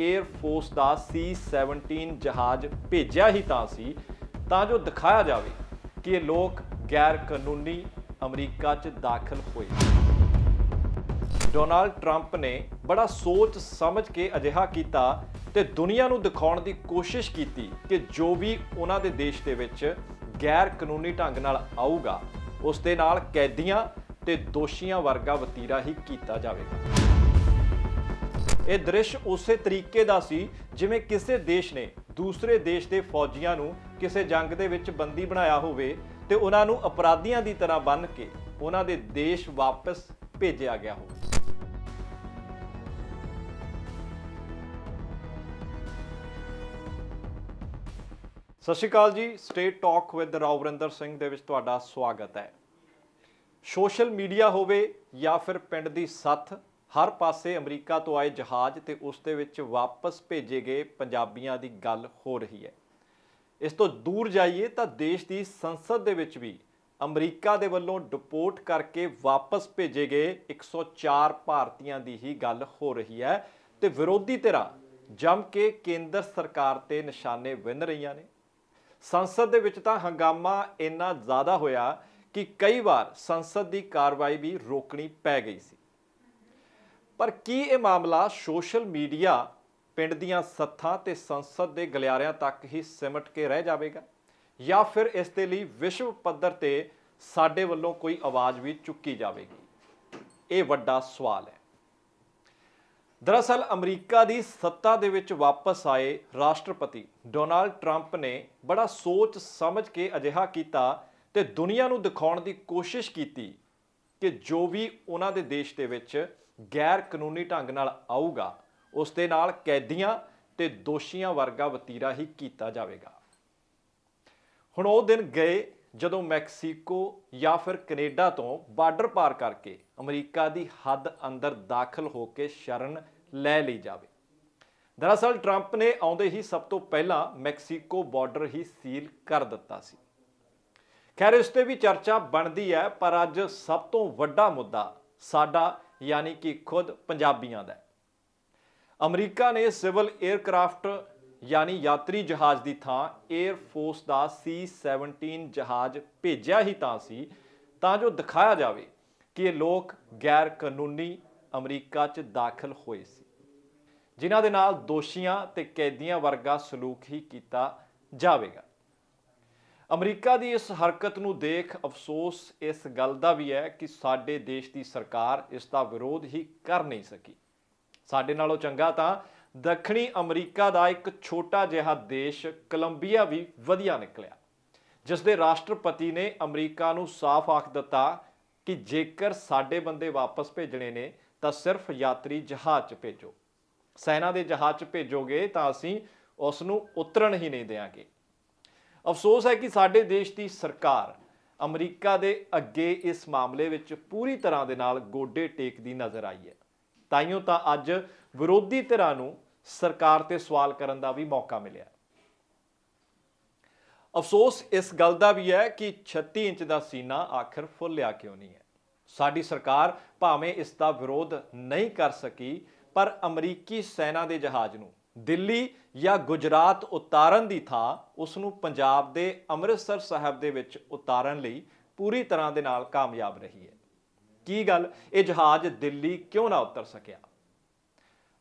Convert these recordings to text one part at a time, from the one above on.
Air force ਦਾ C-17 ਜਹਾਜ਼ ਭੇਜਿਆ ਹੀ ਤਾਂ ਸੀ, ਤਾਂ ਜੋ ਦਿਖਾਇਆ ਜਾਵੇ ਕਿ ਇਹ ਲੋਕ ਗੈਰ ਕਾਨੂੰਨੀ ਅਮਰੀਕਾ 'ਚ ਦਾਖਲ ਹੋਏ। ਡੋਨਾਲਡ ਟਰੰਪ ਨੇ ਬੜਾ ਸੋਚ ਸਮਝ ਕੇ ਅਜਿਹਾ ਕੀਤਾ ਤੇ ਦੁਨੀਆ ਨੂੰ ਦਿਖਾਉਣ ਦੀ ਕੋਸ਼ਿਸ਼ ਕੀਤੀ ਕਿ ਜੋ ਵੀ ਉਹਨਾਂ ਦੇ ਦੇਸ਼ ਦੇ ਵਿੱਚ ਗੈਰ ਕਾਨੂੰਨੀ ਢੰਗ ਨਾਲ ਆਊਗਾ, ਉਸ ਦੇ ਨਾਲ ਕੈਦੀਆਂ ਤੇ ਦੋਸ਼ੀਆਂ ਵਰਗਾ ਵਤੀਰਾ ਹੀ ਕੀਤਾ ਜਾਵੇਗਾ। ਇਹ ਦ੍ਰਿਸ਼ ਉਸੇ ਤਰੀਕੇ ਦਾ ਸੀ ਜਿਵੇਂ ਕਿਸੇ ਦੇਸ਼ ਨੇ ਦੂਸਰੇ ਦੇਸ਼ ਦੇ ਫੌਜੀਆਂ ਨੂੰ ਕਿਸੇ ਜੰਗ ਦੇ ਵਿੱਚ ਬੰਦੀ ਬਣਾਇਆ ਹੋਵੇ ਤੇ ਉਹਨਾਂ ਨੂੰ ਅਪਰਾਧੀਆਂ ਦੀ ਤਰ੍ਹਾਂ ਬੰਨ੍ਹ ਕੇ ਉਹਨਾਂ ਦੇ ਦੇਸ਼ ਵਾਪਸ ਭੇਜਿਆ ਗਿਆ ਹੋਵੇ। ਸਤਿ ਸ਼੍ਰੀ ਅਕਾਲ ਜੀ state talk with Ravrinder Singh ਦੇ ਵਿੱਚ ਤੁਹਾਡਾ ਸਵਾਗਤ ਹੈ। ਸੋਸ਼ਲ ਮੀਡੀਆ ਹੋਵੇ ਜਾਂ ਫਿਰ ਪਿੰਡ ਦੀ ਸੱਥ ਹਰ ਪਾਸੇ ਅਮਰੀਕਾ ਤੋਂ ਆਏ ਜਹਾਜ਼ ਤੇ ਉਸ ਦੇ ਵਿੱਚ ਵਾਪਸ ਭੇਜੇ ਗਏ ਪੰਜਾਬੀਆਂ ਦੀ ਗੱਲ ਹੋ ਰਹੀ ਹੈ। ਇਸ ਤੋਂ ਦੂਰ ਜਾਈਏ ਤਾਂ ਦੇਸ਼ ਦੀ ਸੰਸਦ ਦੇ ਵਿੱਚ ਵੀ ਅਮਰੀਕਾ ਦੇ ਵੱਲੋਂ ਡਿਪੋਰਟ ਕਰਕੇ ਵਾਪਸ ਭੇਜੇ ਗਏ 104 ਭਾਰਤੀਆਂ ਦੀ ਹੀ ਗੱਲ ਹੋ ਰਹੀ ਹੈ ਤੇ ਵਿਰੋਧੀ ਧਿਰਾਂ ਜੰਮ ਕੇ ਕੇਂਦਰ ਸਰਕਾਰ ਤੇ ਨਿਸ਼ਾਨੇ ਵਿੰਨ ਰਹੀਆਂ ਨੇ। ਸੰਸਦ ਦੇ ਵਿੱਚ ਤਾਂ ਹੰਗਾਮਾ ਇੰਨਾ ਜ਼ਿਆਦਾ ਹੋਇਆ ਕਿ ਕਈ ਵਾਰ ਸੰਸਦ ਦੀ ਕਾਰਵਾਈ ਵੀ ਰੋਕਣੀ ਪੈ ਗਈ ਸੀ। ਪਰ ਕੀ ਇਹ ਮਾਮਲਾ ਸੋਸ਼ਲ ਮੀਡੀਆ ਪਿੰਡ ਦੀਆਂ ਸੱਥਾਂ ਤੇ ਸੰਸਦ ਦੇ ਗਲਿਆਰਿਆਂ ਤੱਕ ਹੀ ਸਿਮਟ ਕੇ ਰਹਿ ਜਾਵੇਗਾ? ਜਾਂ ਫਿਰ ਇਸ ਦੇ ਲਈ ਵਿਸ਼ਵ ਪੱਧਰ ਤੇ ਸਾਡੇ ਵੱਲੋਂ ਕੋਈ ਆਵਾਜ਼ ਵੀ ਚੁੱਕੀ ਜਾਵੇਗੀ? ਇਹ ਵੱਡਾ ਸਵਾਲ ਹੈ। ਦਰਅਸਲ ਅਮਰੀਕਾ ਦੀ ਸੱਤਾ ਦੇ ਵਿੱਚ ਵਾਪਸ ਆਏ ਰਾਸ਼ਟਰਪਤੀ ਡੋਨਾਲਡ ਟਰੰਪ ਨੇ ਬੜਾ ਸੋਚ ਸਮਝ ਕੇ ਅਜਿਹਾ ਕੀਤਾ ਤੇ ਦੁਨੀਆ ਨੂੰ ਦਿਖਾਉਣ ਦੀ ਕੋਸ਼ਿਸ਼ ਕੀਤੀ ਕਿ ਜੋ ਵੀ ਉਹਨਾਂ ਦੇ ਦੇਸ਼ ਦੇ ਵਿੱਚ ਗੈਰ ਕਾਨੂੰਨੀ ਢੰਗ ਨਾਲ ਆਊਗਾ, ਉਸ ਦੇ ਨਾਲ ਕੈਦੀਆਂ ਤੇ ਦੋਸ਼ੀਆਂ ਵਰਗਾ ਵਤੀਰਾ ਹੀ ਕੀਤਾ ਜਾਵੇਗਾ। ਹੁਣ ਉਹ ਦਿਨ ਗਏ ਜਦੋਂ ਮੈਕਸੀਕੋ ਜਾਂ ਫਿਰ ਕੈਨੇਡਾ ਤੋਂ ਬਾਰਡਰ ਪਾਰ ਕਰਕੇ ਅਮਰੀਕਾ ਦੀ ਹੱਦ ਅੰਦਰ ਦਾਖਲ ਹੋ ਕੇ ਸ਼ਰਨ ਲੈ ਲਈ ਜਾਵੇ। ਦਰਅਸਲ ਟਰੰਪ ਨੇ ਆਉਂਦੇ ਹੀ ਸਭ ਤੋਂ ਪਹਿਲਾਂ ਮੈਕਸੀਕੋ ਬਾਰਡਰ ਹੀ ਸੀਲ ਕਰ ਦਿੱਤਾ ਸੀ। ਖੈਰ, ਇਸ ਤੇ ਵੀ ਚਰਚਾ ਬਣਦੀ ਹੈ, ਪਰ ਅੱਜ ਸਭ ਤੋਂ ਵੱਡਾ ਮੁੱਦਾ ਸਾਡਾ ਯਾਨੀ ਕਿ ਖੁਦ ਪੰਜਾਬੀਆਂ ਦਾ ਅਮਰੀਕਾ ਨੇ ਸਿਵਲ 에ਅਰਕ੍ਰਾਫਟ ਯਾਨੀ ਯਾਤਰੀ ਜਹਾਜ਼ ਦੀ ਥਾਂ 에ਅਰ ਫੋਰਸ ਦਾ C-17 ਜਹਾਜ਼ ਭੇਜਿਆ ਹੀ ਤਾਂ ਸੀ, ਤਾਂ ਜੋ ਦਿਖਾਇਆ ਜਾਵੇ ਕਿ ਇਹ ਲੋਕ ਗੈਰ ਕਾਨੂੰਨੀ ਅਮਰੀਕਾ 'ਚ ਦਾਖਲ ਹੋਏ ਸੀ। ਜਿਨ੍ਹਾਂ ਦੇ ਨਾਲ ਦੋਸ਼ੀਆਂ ਤੇ ਕੈਦੀਆਂ ਵਰਗਾ ਸਲੂਕ ਹੀ ਕੀਤਾ ਜਾਵੇਗਾ। ਅਮਰੀਕਾ ਦੀ ਇਸ ਹਰਕਤ ਨੂੰ ਦੇਖ ਅਫਸੋਸ ਇਸ ਗੱਲ ਦਾ ਵੀ ਹੈ ਕਿ ਸਾਡੇ ਦੇਸ਼ ਦੀ ਸਰਕਾਰ ਇਸ ਦਾ ਵਿਰੋਧ ਹੀ ਕਰ ਨਹੀਂ ਸਕੀ। ਸਾਡੇ ਨਾਲੋਂ ਚੰਗਾ ਤਾਂ ਦੱਖਣੀ ਅਮਰੀਕਾ ਦਾ ਇੱਕ ਛੋਟਾ ਜਿਹਾ ਦੇਸ਼ ਕੋਲੰਬੀਆ ਵੀ ਵਧੀਆ ਨਿਕਲਿਆ। ਜਿਸ ਦੇ ਰਾਸ਼ਟਰਪਤੀ ਨੇ ਅਮਰੀਕਾ ਨੂੰ ਸਾਫ਼ ਆਖ ਦਿੱਤਾ ਕਿ ਜੇਕਰ ਸਾਡੇ ਬੰਦੇ ਵਾਪਸ ਭੇਜਣੇ ਨੇ ਤਾਂ ਸਿਰਫ ਯਾਤਰੀ ਜਹਾਜ਼ 'ਚ ਭੇਜੋ। ਸੈਨਾ ਦੇ ਜਹਾਜ਼ 'ਚ ਭੇਜੋਗੇ ਤਾਂ ਅਸੀਂ ਉਸ ਨੂੰ ਉਤਰਨ ਹੀ ਨਹੀਂ ਦੇਵਾਂਗੇ ਅਫਸੋਸ ਹੈ ਕਿ ਸਾਡੇ ਦੇਸ਼ ਦੀ ਸਰਕਾਰ ਅਮਰੀਕਾ ਦੇ ਅੱਗੇ ਇਸ ਮਾਮਲੇ ਵਿੱਚ ਪੂਰੀ ਤਰ੍ਹਾਂ ਦੇ ਨਾਲ ਗੋਡੇ ਟੇਕਦੀ ਨਜ਼ਰ ਆਈ ਹੈ। ਤਾਈਓ ਤਾਂ ਅੱਜ ਵਿਰੋਧੀ ਧਿਰਾਂ ਨੂੰ ਸਰਕਾਰ ਤੇ ਸਵਾਲ ਕਰਨ ਦਾ ਵੀ ਮੌਕਾ ਮਿਲਿਆ ਅਫਸੋਸ ਇਸ ਗੱਲ ਦਾ ਵੀ ਹੈ ਕਿ 36 ਇੰਚ ਦਾ ਸੀਨਾ ਆਖਰ ਫੁੱਲਿਆ ਕਿਉਂ ਨਹੀਂ ਹੈ? ਸਾਡੀ ਸਰਕਾਰ ਭਾਵੇਂ ਇਸ ਦਾ ਵਿਰੋਧ ਨਹੀਂ ਕਰ ਸਕੀ, ਪਰ ਅਮਰੀਕੀ ਸੈਨਾ ਦੇ ਜਹਾਜ਼ ਨੂੰ ਦਿੱਲੀ ਜਾਂ ਗੁਜਰਾਤ ਉਤਾਰਨ ਦੀ ਥਾਂ ਉਸ ਨੂੰ ਪੰਜਾਬ ਦੇ ਅੰਮ੍ਰਿਤਸਰ ਸਾਹਿਬ ਦੇ ਵਿੱਚ ਉਤਾਰਨ ਲਈ ਪੂਰੀ ਤਰ੍ਹਾਂ ਦੇ ਨਾਲ ਕਾਮਯਾਬ ਰਹੀ ਹੈ। ਕੀ ਗੱਲ? ਇਹ ਜਹਾਜ਼ ਦਿੱਲੀ ਕਿਉਂ ਨਾ ਉਤਰ ਸਕਿਆ?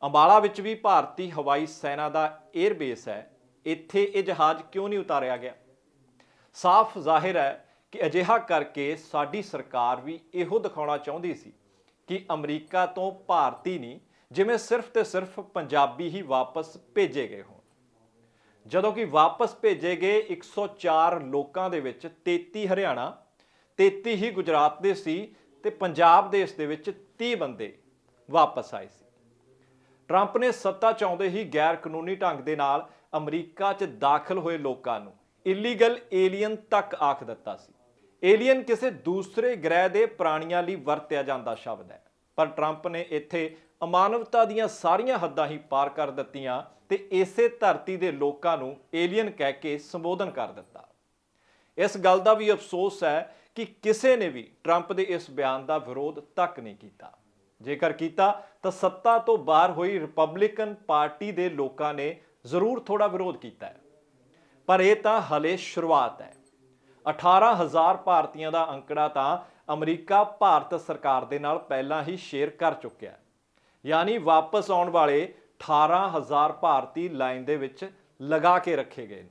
ਅੰਬਾਲਾ ਵਿੱਚ ਵੀ ਭਾਰਤੀ ਹਵਾਈ ਸੈਨਾ ਦਾ 에ਅਰ ਬੇਸ ਹੈ। ਇੱਥੇ ਇਹ ਜਹਾਜ਼ ਕਿਉਂ ਨਹੀਂ ਉਤਾਰਿਆ ਗਿਆ? ਸਾਫ਼ ਜ਼ਾਹਿਰ ਹੈ ਕਿ ਅਜਿਹਾ ਕਰਕੇ ਸਾਡੀ ਸਰਕਾਰ ਵੀ ਇਹੋ ਦਿਖਾਉਣਾ ਚਾਹੁੰਦੀ ਸੀ ਕਿ ਅਮਰੀਕਾ ਤੋਂ ਭਾਰਤੀ ਨਹੀਂ ਜਿਵੇਂ ਸਿਰਫ ਤੇ ਸਿਰਫ ਪੰਜਾਬੀ ਹੀ ਵਾਪਸ ਭੇਜੇ ਗਏ ਹੋਣ। ਜਦੋਂ ਕਿ ਵਾਪਸ ਭੇਜੇ ਗਏ 104 ਲੋਕਾਂ ਦੇ ਵਿੱਚ 33 ਹਰਿਆਣਾ 33 ਹੀ ਗੁਜਰਾਤ ਦੇ ਸੀ ਤੇ ਪੰਜਾਬ ਦੇ ਇਸ ਦੇ ਵਿੱਚ 30 ਬੰਦੇ ਵਾਪਸ ਆਏ ਸੀ। ਟਰੰਪ ਨੇ ਸੱਤਾ ਚਾਹੁੰਦੇ ਹੀ ਗੈਰ ਕਾਨੂੰਨੀ ਢੰਗ ਦੇ ਨਾਲ ਅਮਰੀਕਾ 'ਚ ਦਾਖਲ ਹੋਏ ਲੋਕਾਂ ਨੂੰ ਇਲੀਗਲ ਏਲੀਅਨ ਤੱਕ ਆਖ ਦਿੱਤਾ ਸੀ। ਏਲੀਅਨ ਕਿਸੇ ਦੂਸਰੇ ਗ੍ਰਹਿ ਦੇ ਪ੍ਰਾਣੀਆਂ ਲਈ ਵਰਤਿਆ ਜਾਂਦਾ ਸ਼ਬਦ ਹੈ। ਪਰ ਟਰੰਪ ਨੇ ਇੱਥੇ ਅਮਾਨਵਤਾ ਦੀਆਂ ਸਾਰੀਆਂ ਹੱਦਾਂ ਹੀ ਪਾਰ ਕਰ ਦਿੱਤੀਆਂ ਤੇ ਇਸੇ ਧਰਤੀ ਦੇ ਲੋਕਾਂ ਨੂੰ ਏਲੀਅਨ ਕਹਿ ਕੇ ਸੰਬੋਧਨ ਕਰ ਦਿੱਤਾ। ਇਸ ਗੱਲ ਦਾ ਵੀ ਅਫਸੋਸ ਹੈ ਕਿ ਕਿਸੇ ਨੇ ਵੀ ਟਰੰਪ ਦੇ ਇਸ ਬਿਆਨ ਦਾ ਵਿਰੋਧ ਤੱਕ ਨਹੀਂ ਕੀਤਾ। ਜੇਕਰ ਕੀਤਾ, ਤਾਂ ਸੱਤਾ ਤੋਂ ਬਾਹਰ ਹੋਈ ਰਿਪਬਲਿਕਨ ਪਾਰਟੀ ਦੇ ਲੋਕਾਂ ਨੇ ਜ਼ਰੂਰ ਥੋੜਾ ਵਿਰੋਧ ਕੀਤਾ ਹੈ। ਪਰ ਇਹ ਤਾਂ ਹਲੇ ਸ਼ੁਰੂਆਤ ਹੈ। 18000 ਭਾਰਤੀਆਂ ਦਾ ਅੰਕੜਾ ਤਾਂ ਅਮਰੀਕਾ ਭਾਰਤ ਸਰਕਾਰ ਦੇ ਨਾਲ ਪਹਿਲਾਂ ਹੀ ਸ਼ੇਅਰ ਕਰ ਚੁੱਕਿਆ ਹੈ। ਯਾਨੀ ਵਾਪਸ ਆਉਣ ਵਾਲੇ 18000 ਭਾਰਤੀ ਲਾਈਨ ਦੇ ਵਿੱਚ ਲਗਾ ਕੇ ਰੱਖੇ ਗਏ ਨੇ।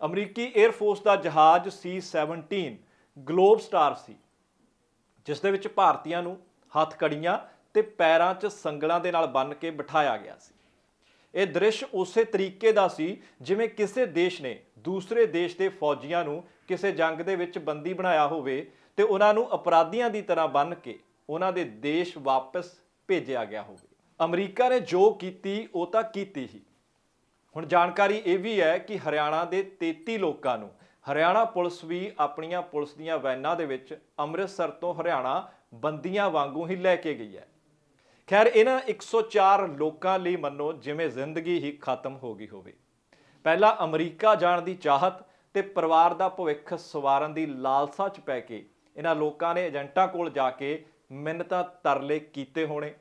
ਅਮਰੀਕੀ 에ਅਰ ਫੋਰਸ ਦਾ ਜਹਾਜ਼ C-17 ਗਲੋਬ ਸਟਾਰ ਸੀ, ਜਿਸ ਦੇ ਵਿੱਚ ਭਾਰਤੀਆਂ ਨੂੰ ਹੱਥ ਕੜੀਆਂ ਤੇ ਪੈਰਾਂ 'ਚ ਸੰਗਲਾਂ ਦੇ ਨਾਲ ਬੰਨ੍ਹ ਕੇ ਬਿਠਾਇਆ ਗਿਆ ਸੀ। ਇਹ ਦ੍ਰਿਸ਼ ਉਸੇ ਤਰੀਕੇ ਦਾ ਸੀ ਜਿਵੇਂ ਕਿਸੇ ਦੇਸ਼ ਨੇ ਦੂਸਰੇ ਦੇਸ਼ ਦੇ ਫੌਜੀਆਂ ਨੂੰ ਕਿਸੇ ਜੰਗ ਦੇ ਵਿੱਚ ਬੰਦੀ ਬਣਾਇਆ ਹੋਵੇ ਤੇ ਉਹਨਾਂ ਨੂੰ ਅਪਰਾਧੀਆਂ ਦੀ ਤਰ੍ਹਾਂ ਬੰਨ੍ਹ ਕੇ ਉਹਨਾਂ ਦੇ ਦੇਸ਼ ਵਾਪਸ ਭੇਜਿਆ ਗਿਆ ਹੋਵੇ। ਅਮਰੀਕਾ ਨੇ ਜੋ ਕੀਤੀ, ਉਹ ਤਾਂ ਕੀਤੀ ਹੀ। ਹੁਣ ਜਾਣਕਾਰੀ ਇਹ ਵੀ ਹੈ ਕਿ ਹਰਿਆਣਾ ਦੇ 33 ਲੋਕਾਂ ਨੂੰ ਹਰਿਆਣਾ ਪੁਲਿਸ ਵੀ ਆਪਣੀਆਂ ਪੁਲਿਸ ਦੀਆਂ ਵੈਨਾਂ ਦੇ ਵਿੱਚ ਅੰਮ੍ਰਿਤਸਰ ਤੋਂ ਹਰਿਆਣਾ ਬੰਦੀਆਂ ਵਾਂਗੂ ਹੀ ਲੈ ਕੇ ਗਈ ਹੈ। ਖੈਰ, ਇਹਨਾਂ 104 ਲੋਕਾਂ ਲਈ ਮੰਨੋ ਜਿਵੇਂ ਜ਼ਿੰਦਗੀ ਹੀ ਖਤਮ ਹੋ ਗਈ ਹੋਵੇ। ਪਹਿਲਾਂ ਅਮਰੀਕਾ ਜਾਣ ਦੀ ਚਾਹਤ ਤੇ ਪਰਿਵਾਰ ਦਾ ਭਵਿੱਖ ਸਵਾਰਨ ਦੀ ਲਾਲਸਾ 'ਚ ਪੈ ਕੇ ਇਹਨਾਂ ਲੋਕਾਂ ਨੇ ਏਜੰਟਾਂ ਕੋਲ ਜਾ ਕੇ ਮਿੰਨਤਾਂ ਤਰਲੇ ਕੀਤੇ ਹੋਣੇ।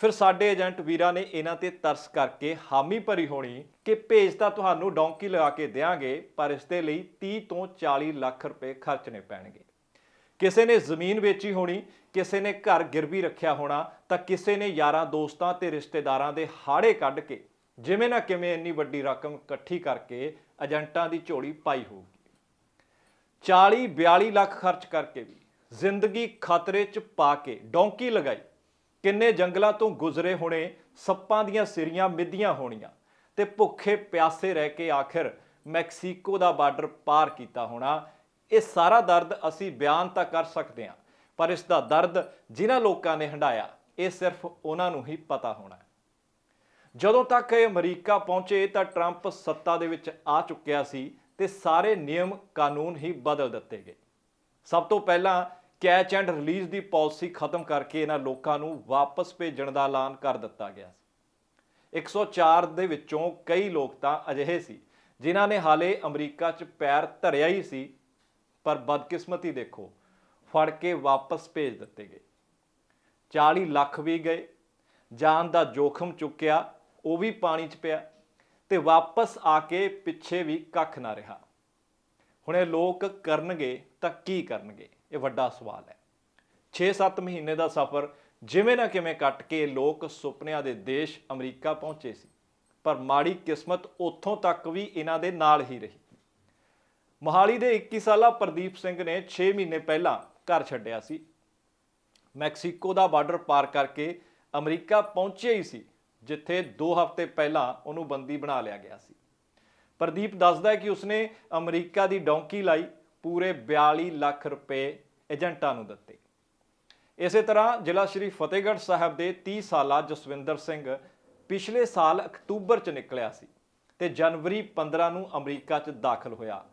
ਫਿਰ ਸਾਡੇ ਏਜੰਟ ਵੀਰਾਂ ਨੇ ਇਹਨਾਂ ਤੇ ਤਰਸ ਕਰਕੇ ਹਾਮੀ ਭਰੀ ਹੋਣੀ ਕਿ ਭੇਜ ਤਾਂ ਤੁਹਾਨੂੰ ਡੌਂਕੀ ਲਗਾ ਕੇ ਦੇਾਂਗੇ ਪਰ ਇਸ ਦੇ ਲਈ 30 ਤੋਂ 40 ਲੱਖ ਰੁਪਏ ਖਰਚਣੇ ਪੈਣਗੇ। ਕਿਸੇ ਨੇ ਜ਼ਮੀਨ ਵੇਚੀ ਹੋਣੀ, ਕਿਸੇ ਨੇ ਘਰ ਗਿਰਵੀ ਰੱਖਿਆ ਹੋਣਾ, ਤਾਂ ਕਿਸੇ ਨੇ ਯਾਰਾਂ ਦੋਸਤਾਂ ਤੇ ਰਿਸ਼ਤੇਦਾਰਾਂ ਦੇ ਹਾੜੇ ਕੱਢ ਕੇ, ਜਿਵੇਂ ਨਾ ਕਿਵੇਂ ਇੰਨੀ ਵੱਡੀ ਰਕਮ ਇਕੱਠੀ ਕਰਕੇ ਏਜੰਟਾਂ ਦੀ ਝੋਲੀ ਪਾਈ ਹੋਊਗੀ। 40 42 ਲੱਖ ਖਰਚ ਕਰਕੇ ਵੀ ਜ਼ਿੰਦਗੀ ਖਤਰੇ 'ਚ ਪਾ ਕੇ ਡੌਂਕੀ ਲਗਾਈ। ਕਿੰਨੇ ਜੰਗਲਾਂ ਤੋਂ ਗੁਜ਼ਰੇ ਹੋਣੇ, ਸੱਪਾਂ ਦੀਆਂ ਸਿਰੀਆਂ ਮਿੱਧੀਆਂ ਹੋਣੀਆਂ ਤੇ ਭੁੱਖੇ ਪਿਆਸੇ ਰਹਿ ਕੇ ਆਖਿਰ ਮੈਕਸੀਕੋ ਦਾ ਬਾਰਡਰ ਪਾਰ ਕੀਤਾ ਹੋਣਾ, ਇਹ ਸਾਰਾ ਦਰਦ ਅਸੀਂ ਬਿਆਨ ਤਾਂ ਕਰ ਸਕਦੇ ਹਾਂ, ਪਰ ਇਸ ਦਾ ਦਰਦ ਜਿਨ੍ਹਾਂ ਲੋਕਾਂ ਨੇ ਹੰਡਾਇਆ ਇਹ ਸਿਰਫ ਉਹਨਾਂ ਨੂੰ ਹੀ ਪਤਾ ਹੋਣਾ ਹੈ। ਜਦੋਂ ਤੱਕ ਇਹ ਅਮਰੀਕਾ ਪਹੁੰਚੇ ਤਾਂ ਟਰੰਪ ਸੱਤਾ ਦੇ ਵਿੱਚ ਆ ਚੁੱਕਿਆ ਸੀ ਤੇ ਸਾਰੇ ਨਿਯਮ ਕਾਨੂੰਨ ਹੀ ਬਦਲ ਦਿੱਤੇ ਗਏ। ਸਭ ਤੋਂ ਪਹਿਲਾਂ ਕੈਚ ਐਂਡ ਰਿਲੀਜ਼ ਦੀ ਪਾਲਿਸੀ ਖਤਮ ਕਰਕੇ ਇਹਨਾਂ ਲੋਕਾਂ ਨੂੰ ਵਾਪਸ ਭੇਜਣ ਦਾ ਐਲਾਨ ਕਰ ਦਿੱਤਾ ਗਿਆ ਸੀ। 104 ਦੇ ਵਿੱਚੋਂ ਕਈ ਲੋਕ ਤਾਂ ਅਜਿਹੇ ਸੀ, ਜਿਨ੍ਹਾਂ ਨੇ ਹਾਲੇ ਅਮਰੀਕਾ 'ਚ ਪੈਰ ਧਰਿਆ ਹੀ ਸੀ, ਪਰ ਬਦਕਿਸਮਤੀ ਦੇਖੋ, ਫੜ ਕੇ ਵਾਪਸ ਭੇਜ ਦਿੱਤੇ ਗਏ। 40 ਲੱਖ ਵੀ ਗਏ, ਜਾਨ ਦਾ ਜੋਖਮ ਚੁੱਕਿਆ, ਉਹ ਵੀ ਪਾਣੀ 'ਚ ਪਿਆ। ਤੇ ਵਾਪਸ ਆ ਕੇ ਪਿੱਛੇ ਵੀ ਕੱਖ ਨਾ ਰਿਹਾ। ਹੁਣ ਇਹ ਲੋਕ ਕਰਨਗੇ ਤਾਂ ਕੀ ਕਰਨਗੇ? ਇਹ ਵੱਡਾ ਸਵਾਲ ਹੈ। 6-7 ਮਹੀਨੇ ਦਾ ਸਫ਼ਰ ਜਿਵੇਂ ਨਾ ਕਿਵੇਂ ਕੱਟ ਕੇ ਲੋਕ ਸੁਪਨਿਆਂ ਦੇ ਦੇਸ਼ ਅਮਰੀਕਾ ਪਹੁੰਚੇ ਸੀ। ਪਰ ਮਾੜੀ ਕਿਸਮਤ ਉੱਥੋਂ ਤੱਕ ਵੀ ਇਹਨਾਂ ਦੇ ਨਾਲ ਹੀ ਰਹੀ। ਮੋਹਾਲੀ ਦੇ 21 ਸਾਲਾ ਪ੍ਰਦੀਪ ਸਿੰਘ ਨੇ 6 ਮਹੀਨੇ ਪਹਿਲਾਂ ਘਰ ਛੱਡਿਆ ਸੀ। ਮੈਕਸੀਕੋ ਦਾ ਬਾਰਡਰ ਪਾਰ ਕਰਕੇ ਅਮਰੀਕਾ ਪਹੁੰਚਿਆ ਹੀ ਸੀ। ਜਿੱਥੇ 2 ਹਫ਼ਤੇ ਪਹਿਲਾਂ ਉਹਨੂੰ ਬੰਦੀ ਬਣਾ ਲਿਆ ਗਿਆ ਸੀ। ਪ੍ਰਦੀਪ ਦੱਸਦਾ ਹੈ ਕਿ ਉਸਨੇ ਅਮਰੀਕਾ ਦੀ ਡੌਂਕੀ ਲਾਈ, ਪੂਰੇ 42 ਲੱਖ ਰੁਪਏ ਏਜੰਟਾਂ ਨੂੰ ਦਿੱਤੇ। ਇਸੇ ਤਰ੍ਹਾਂ ਜ਼ਿਲ੍ਹਾ ਸ਼੍ਰੀ ਫਤਿਹਗੜ੍ਹ ਸਾਹਿਬ ਦੇ 30 ਸਾਲਾ ਜਸਵਿੰਦਰ ਸਿੰਘ ਪਿਛਲੇ ਸਾਲ ਅਕਤੂਬਰ 'ਚ ਨਿਕਲਿਆ ਸੀ ਤੇ ਜਨਵਰੀ 15 ਨੂੰ ਅਮਰੀਕਾ 'ਚ ਦਾਖਲ ਹੋਇਆ,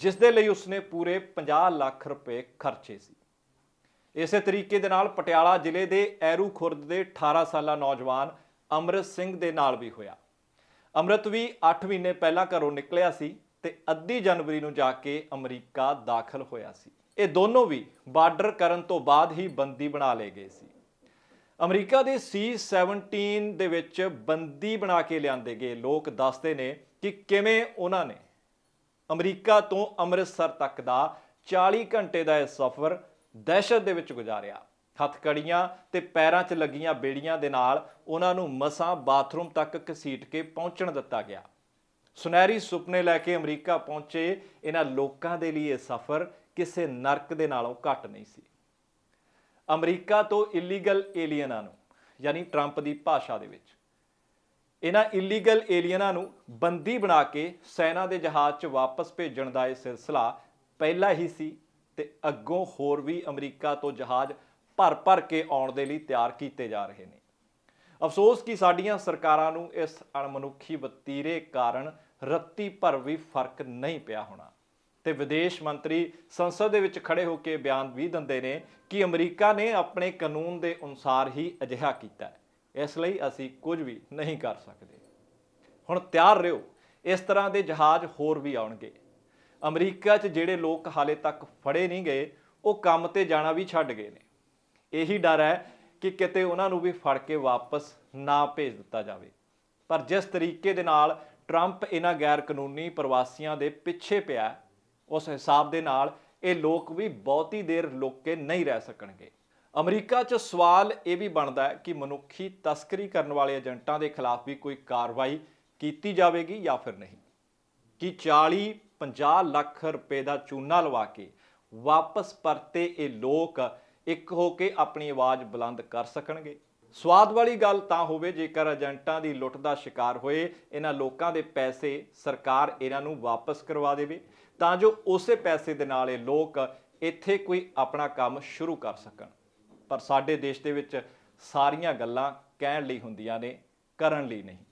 ਜਿਸ ਦੇ ਲਈ ਉਸਨੇ ਪੂਰੇ 50 ਲੱਖ ਰੁਪਏ ਖਰਚੇ ਸੀ। ਇਸੇ ਤਰੀਕੇ ਦੇ ਨਾਲ ਪਟਿਆਲਾ ਜ਼ਿਲ੍ਹੇ ਦੇ ਐਰੂ ਖੁਰਦ ਦੇ 18 ਸਾਲਾ ਨੌਜਵਾਨ ਅਮਰਿਤ ਸਿੰਘ ਦੇ ਨਾਲ ਵੀ ਹੋਇਆ। ਅਮਰਿਤ ਵੀ 8 ਮਹੀਨੇ ਪਹਿਲਾਂ ਘਰੋਂ ਨਿਕਲਿਆ ਸੀ ਤੇ ਅੱਧੀ ਜਨਵਰੀ ਨੂੰ ਜਾ ਕੇ ਅਮਰੀਕਾ ਦਾਖਲ ਹੋਇਆ ਸੀ। ਇਹ ਦੋਨੋਂ ਵੀ ਬਾਰਡਰ ਕਰਨ ਤੋਂ ਬਾਅਦ ਹੀ ਬੰਦੀ ਬਣਾ ਲਏ ਗਏ ਸੀ। ਅਮਰੀਕਾ ਦੇ C-17 ਦੇ ਵਿੱਚ ਬੰਦੀ ਬਣਾ ਕੇ ਲਿਆਂਦੇ ਗਏ ਲੋਕ ਦੱਸਦੇ ਨੇ ਕਿ ਕਿਵੇਂ ਉਹਨਾਂ ਨੇ ਅਮਰੀਕਾ ਤੋਂ ਅੰਮ੍ਰਿਤਸਰ ਤੱਕ ਦਾ 40 ਘੰਟੇ ਦਾ ਇਹ ਸਫ਼ਰ ਦਹਿਸ਼ਤ ਦੇ ਵਿੱਚ ਗੁਜ਼ਾਰਿਆ। ਹੱਥਕੜੀਆਂ ਤੇ ਪੈਰਾਂ 'ਚ ਲੱਗੀਆਂ ਬੇੜੀਆਂ ਦੇ ਨਾਲ ਉਹਨਾਂ ਨੂੰ ਮਸਾਂ ਬਾਥਰੂਮ ਤੱਕ ਘਸੀਟ ਕੇ ਪਹੁੰਚਣ ਦਿੱਤਾ ਗਿਆ। ਸੁਨਹਿਰੀ ਸੁਪਨੇ ਲੈ ਕੇ ਅਮਰੀਕਾ ਪਹੁੰਚੇ, ਇਹਨਾਂ ਲੋਕਾਂ ਦੇ ਲਈ ਇਹ ਸਫ਼ਰ ਕਿਸੇ ਨਰਕ ਦੇ ਨਾਲੋਂ ਘੱਟ ਨਹੀਂ ਸੀ। ਅਮਰੀਕਾ ਤੋਂ ਇਲੀਗਲ ਏਲੀਅਨਾਂ ਨੂੰ, ਯਾਨੀ ਟਰੰਪ ਦੀ ਭਾਸ਼ਾ ਦੇ ਵਿੱਚ, ਇਹਨਾਂ ਇਲੀਗਲ ਏਲੀਅਨਾਂ ਨੂੰ ਬੰਦੀ ਬਣਾ ਕੇ ਸੈਨਾ ਦੇ ਜਹਾਜ਼ 'ਚ ਵਾਪਸ ਭੇਜਣ ਦਾ ਇਹ ਸਿਲਸਿਲਾ ਪਹਿਲਾਂ ਹੀ ਸੀ ਤੇ ਅੱਗੋਂ ਹੋਰ ਵੀ ਅਮਰੀਕਾ ਤੋਂ ਜਹਾਜ਼ ਭਰ-ਭਰ ਕੇ ਆਉਣ ਦੇ ਲਈ ਤਿਆਰ ਕੀਤੇ ਜਾ ਰਹੇ ਨੇ। ਅਫਸੋਸ ਕਿ ਸਾਡੀਆਂ ਸਰਕਾਰਾਂ ਨੂੰ ਇਸ ਅਣਮਨੁੱਖੀ ਵਤੀਰੇ ਕਾਰਨ ਰੱਤੀ ਭਰ ਵੀ ਫ਼ਰਕ ਨਹੀਂ ਪਿਆ ਹੋਣਾ। ਤੇ ਵਿਦੇਸ਼ ਮੰਤਰੀ ਸੰਸਦ ਦੇ ਵਿੱਚ ਖੜੇ ਹੋ ਕੇ ਬਿਆਨ ਵੀ ਦਿੰਦੇ ਨੇ ਕਿ ਅਮਰੀਕਾ ਨੇ ਆਪਣੇ ਕਾਨੂੰਨ ਦੇ ਅਨੁਸਾਰ ਹੀ ਅਜਿਹਾ ਕੀਤਾ ਹੈ। ਇਸ ਲਈ ਅਸੀਂ ਕੁਝ ਵੀ ਨਹੀਂ ਕਰ ਸਕਦੇ। ਹੁਣ ਤਿਆਰ ਰਹੋ, ਇਸ ਤਰ੍ਹਾਂ ਦੇ ਜਹਾਜ਼ ਹੋਰ ਵੀ ਆਉਣਗੇ। ਅਮਰੀਕਾ 'ਚ ਜਿਹੜੇ ਲੋਕ ਹਾਲੇ ਤੱਕ ਫੜੇ ਨਹੀਂ ਗਏ, ਉਹ ਕੰਮ ਤੇ ਜਾਣਾ ਵੀ ਛੱਡ ਗਏ ਨੇ। ਇਹੀ ਡਰ ਹੈ ਕਿ ਕਿਤੇ ਉਹਨਾਂ ਨੂੰ ਵੀ ਫੜ ਕੇ ਵਾਪਸ ਨਾ ਭੇਜ ਦਿੱਤਾ ਜਾਵੇ। ਪਰ ਜਿਸ ਤਰੀਕੇ ਦੇ ਨਾਲ ਟਰੰਪ ਇਹਨਾਂ ਗੈਰ ਕਾਨੂੰਨੀ ਪ੍ਰਵਾਸੀਆਂ ਦੇ ਪਿੱਛੇ ਪਿਆ ਉਸ ਹਿਸਾਬ ਦੇ ਨਾਲ ਇਹ ਲੋਕ ਵੀ ਬਹੁਤੀ ਦੇਰ ਲੁੱਕ ਕੇ ਨਹੀਂ ਰਹਿ ਸਕਣਗੇ। ਅਮਰੀਕਾ 'ਚ ਸਵਾਲ ਇਹ ਵੀ ਬਣਦਾ ਹੈ ਕਿ ਮਨੁੱਖੀ ਤਸਕਰੀ ਕਰਨ ਵਾਲੇ ਏਜੰਟਾਂ ਦੇ ਖਿਲਾਫ ਵੀ ਕੋਈ ਕਾਰਵਾਈ ਕੀਤੀ ਜਾਵੇਗੀ ਜਾਂ ਫਿਰ ਨਹੀਂ। ਕਿ 40 50 ਲੱਖ ਰੁਪਏ ਦਾ ਚੂਨਾ ਲਵਾ ਕੇ ਵਾਪਸ ਪਰਤੇ ਇਹ ਲੋਕ ਇੱਕ ਹੋ ਕੇ ਆਪਣੀ ਆਵਾਜ਼ ਬੁਲੰਦ ਕਰ ਸਕਣਗੇ। ਸਵਾਦ ਵਾਲੀ ਗੱਲ ਤਾਂ ਹੋਵੇ, ਜੇਕਰ ਏਜੰਟਾਂ ਦੀ ਲੁੱਟ ਦਾ ਸ਼ਿਕਾਰ ਹੋਏ, ਇਹਨਾਂ ਲੋਕਾਂ ਦੇ ਪੈਸੇ ਸਰਕਾਰ ਇਹਨਾਂ ਨੂੰ ਵਾਪਸ ਕਰਵਾ ਦੇਵੇ। ਤਾਂ ਜੋ ਉਸੇ ਪੈਸੇ ਦੇ ਨਾਲ ਇਹ ਲੋਕ ਇੱਥੇ ਕੋਈ ਆਪਣਾ ਕੰਮ ਸ਼ੁਰੂ ਕਰ ਸਕਣ। ਪਰ ਸਾਡੇ ਦੇਸ਼ ਦੇ ਵਿੱਚ ਸਾਰੀਆਂ ਗੱਲਾਂ ਕਹਿਣ ਲਈ ਹੁੰਦੀਆਂ ਨੇ, ਕਰਨ ਲਈ ਨਹੀਂ।